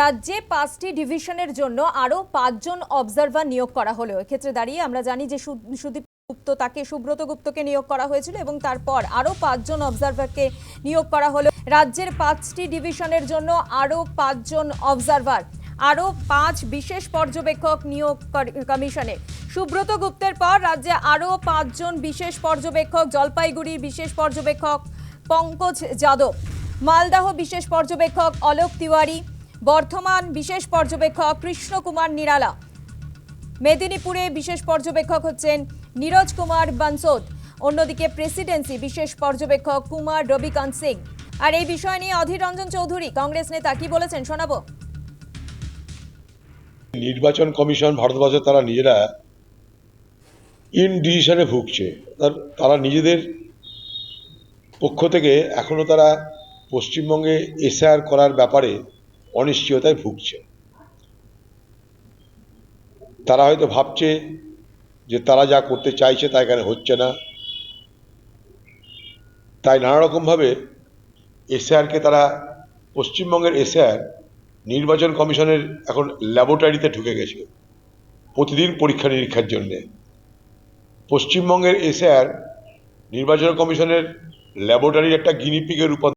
রাজ্যে পাঁচটি ডিভিশনের জন্য আরও পাঁচজন অবজারভার নিয়োগ করা হলো। এক্ষেত্রে দাঁড়িয়ে আমরা জানি যে সুদীপ গুপ্ত তাকে, সুব্রত গুপ্তকে নিয়োগ করা হয়েছিল এবং তারপর আরও পাঁচজন অবজারভারকে নিয়োগ করা হলো। রাজ্যের পাঁচটি ডিভিশনের জন্য আরও পাঁচজন অবজারভার, আরও পাঁচ বিশেষ পর্যবেক্ষক নিয়োগ কমিশনে। সুব্রত গুপ্তের পর রাজ্যে আরও পাঁচজন বিশেষ পর্যবেক্ষক জলপাইগুড়ির বিশেষ পর্যবেক্ষক পঙ্কজ যাদব, মালদাহ বিশেষ পর্যবেক্ষক অলোক তিওয়ারি বর্ধমান, বিশেষ পর্যবেক্ষক কৃষ্ণ কুমার নিরালা। মেদিনীপুরে বিশেষ পর্যবেক্ষক হচ্ছেন নীরজ কুমার বানসোদ। অন্যদিকে প্রেসিডেন্সি, বিশেষ পর্যবেক্ষক কুমার রবিকান্ত সিং। আর এই বিষয় নিয়ে অধীর রঞ্জন চৌধুরী, কংগ্রেস নেতা কি বলেছেন শোনাবো? নির্বাচন কমিশন ভারতবর্ষে তারা নিজেরা ইন ডিসিশনে ভুগছে তারা নিজেদের পক্ষ থেকে এখনও তারা পশ্চিমবঙ্গে এসআর করার ব্যাপারে অনিশ্চয়তায় ভুগছে। তারা হয়তো ভাবছে যে তারা যা করতে চাইছে তা এখানে হচ্ছে না। তাই নানা রকমভাবে এসআরকে তারা, পশ্চিমবঙ্গের এসআর নির্বাচন কমিশনের এখন ল্যাবরেটরিতে ঢুকে গেছে, প্রতিদিন পরীক্ষা নিরীক্ষার জন্যে। পশ্চিমবঙ্গের এসআর নির্বাচন কমিশনের ল্যাবরেটরির একটা গিনিপিকে রূপান্তর